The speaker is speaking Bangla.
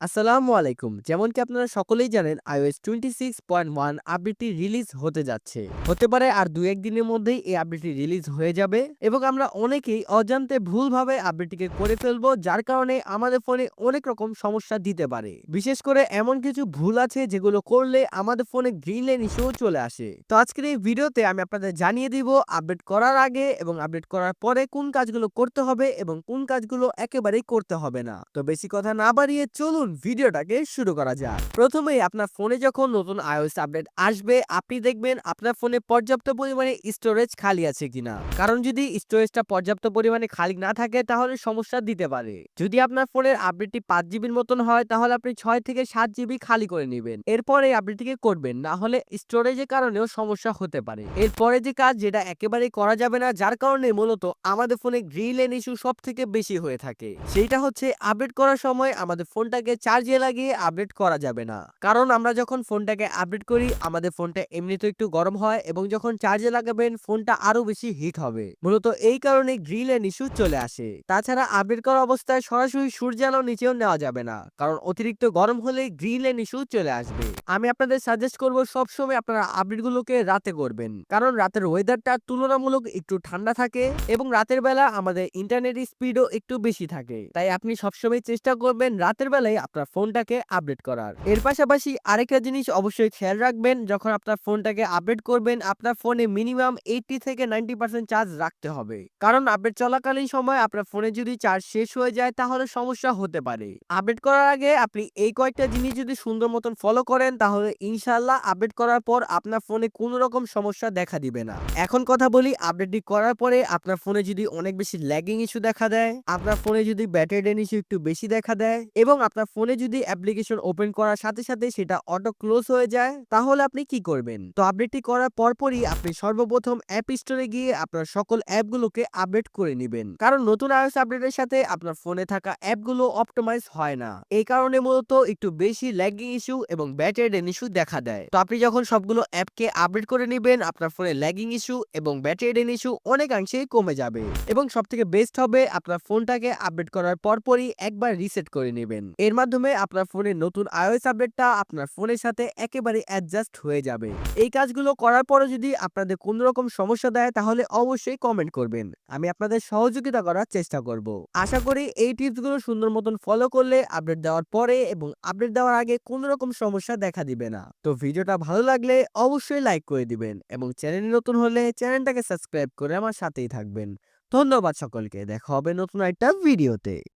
আসসালামু আলাইকুম। যেমন কি আপনারা সকলেই জানেন, iOS 26.1 আপডেটটি রিলিজ হতে যাচ্ছে। হতে পারে আর দু একদিনের মধ্যেই এই আপডেটটি রিলিজ হয়ে যাবে এবং আমরা অনেকেই অজান্তে ভুলভাবে আপডেটটিকে করে ফেলব, যার কারণে আমাদের ফোনে অনেক রকম সমস্যা দিতে পারে। বিশেষ করে এমন কিছু ভুল আছে যেগুলো করলে আমাদের ফোনে গ্রিন লাইন ইস্যু চলে আসে। তো আজকের এই ভিডিওতে আমি আপনাদের জানিয়ে দিব আপডেট করার আগে এবং আপডেট করার পরে কোন কাজগুলো করতে হবে এবং কোন কাজগুলো একেবারেই করতে হবে না। তো বেশি কথা না বাড়িয়ে চলুন ভিডিওটাকে শুরু করা যাক। প্রথমেই আপনার ফোনে যখন নতুন iOS আপডেট আসবে, আপনি দেখবেন আপনার ফোনে পর্যাপ্ত পরিমাণে স্টোরেজ খালি আছে কিনা। কারণ যদি স্টোরেজটা পর্যাপ্ত পরিমাণে খালি না থাকে, তাহলে সমস্যা দিতে পারে। যদি আপনার ফোনের আপডেটটি পাঁচ জিবির মতন হয়, তাহলে আপনি ছয় থেকে সাত জিবি খালি করে নেবেন। এরপর এই আপডেটটিকে করবেন, না হলে স্টোরেজের কারণেও সমস্যা হতে পারে। এরপরে যে কাজ, যেটা একেবারেই করা যাবে না, যার কারণে মূলত আমাদের ফোনে গ্রিলেন ইস্যু সব থেকে বেশি হয়ে থাকে। সেইটা হচ্ছে আপডেট করার সময় আমাদের ফোনটাকে চার্জে লাগিয়ে আপডেট করা যাবে না। কারণ আমরা যখন ফোনটাকে আপডেট করি, আমাদের ফোনটা এমনিতে একটু গরম হয় এবং যখন চার্জে লাগাবেন, ফোনটা আরও বেশি হিট হবে। মূলত এই কারণে গ্রিল এন ইস্যু চলে আসে। তাছাড়া আপডেট করা অবস্থায় সরাসরি সূর্যালো নিচেও নেওয়া যাবে না। কারণ অতিরিক্ত গরম হলে গ্রিল এন ইস্যু চলে আসবে। আমি আপনাদের সাজেস্ট করব সবসময় আপনারা আপডেটগুলোকে রাতে করবেন। কারণ রাতের ওয়েদারটা তুলনামূলক একটু ঠান্ডা থাকে এবং রাতের বেলা আমাদের ইন্টারনেট স্পিডও একটু বেশি থাকে। তাই আপনি সবসময় চেষ্টা করবেন রাতের বেলায় আপনার ফোনটাকে আপডেট করার। এর পাশাপাশি আরেকটা জিনিস অবশ্যই খেয়াল রাখবেন, যখন আপনার ফোনটাকে আপডেট করবেন, আপনার ফোনে মিনিমাম এইটটি থেকে নাইনটি পার্সেন্ট চার্জ রাখতে হবে। কারণ আপডেট চলাকালীন সময় আপনার ফোনে যদি চার্জ শেষ হয়ে যায়, তাহলে সমস্যা হতে পারে। আপডেট করার আগে আপনি এই কয়েকটা জিনিস যদি সুন্দর মতন ফলো করেন তাহলে ইনশাল্লাহ আপডেট করার পর আপনার ফোনে কোনো রকম সমস্যা দেখা দিবে না। এখন কথা বলি আপডেটটি করার পরে আপনার ফোনে যদি অনেক বেশি ল্যাগিং ইস্যু দেখা দেয়, আপনার ফোনে যদি ব্যাটারি ড্রেন ইস্যু একটু বেশি দেখা দেয় এবং আপনার ফোনে যদি অ্যাপ্লিকেশন ওপেন করার সাথে সাথে সেটা অটো ক্লোজ হয়ে যায়, তাহলে আপনি কি করবেন? তো আপডেটটি করার পরপরই আপনি সর্বপ্রথম অ্যাপ স্টোরে গিয়ে আপনার সকল অ্যাপগুলোকে আপডেট করে নেবেন। কারণ নতুন iOS আপডেটের সাথে আপনার ফোনে থাকা অ্যাপগুলো অপটোমাইজ হয় না। এই কারণে মূলত একটু বেশি ল্যাগিং ইস্যু এবং ব্যাটারি ড্রেন ইস্যু দেখা দেয়। তো আপনি যখন সবগুলো অ্যাপকে আপডেট করে নেবেন, আপনার ফোনে ল্যাগিং ইস্যু এবং ব্যাটারি ড্রেন ইস্যু অনেকাংশেই কমে যাবে। এবং সবথেকে বেস্ট হবে, আপনার ফোনটাকে আপডেট করার পরপরই একবার রিসেট করে নেবেন। এর মাধ্যমে আপনার ফোনের নতুন iOS আপডেটটা আপনার ফোনের সাথে একেবারে অ্যাডজাস্ট হয়ে যাবে। এই কাজগুলো করার পরে যদি আপনাদের কোনো রকম সমস্যা দেয়, তাহলে অবশ্যই কমেন্ট করবেন। আমি আপনাদের সহযোগিতা করার চেষ্টা করব। আশা করি এই টিপসগুলো সুন্দর মতন ফলো করলে আপডেট দেওয়ার পরে এবং আপডেট দেওয়ার আগে কোনো রকম সমস্যা দেখা দিবে না। তো ভিডিওটা ভালো লাগলে অবশ্যই লাইক করে দিবেন এবং চ্যানেলে নতুন হলে চ্যানেলটাকে সাবস্ক্রাইব করে আমার সাথেই থাকবেন। ধন্যবাদ সকলকে, দেখা হবে নতুন একটা ভিডিওতে।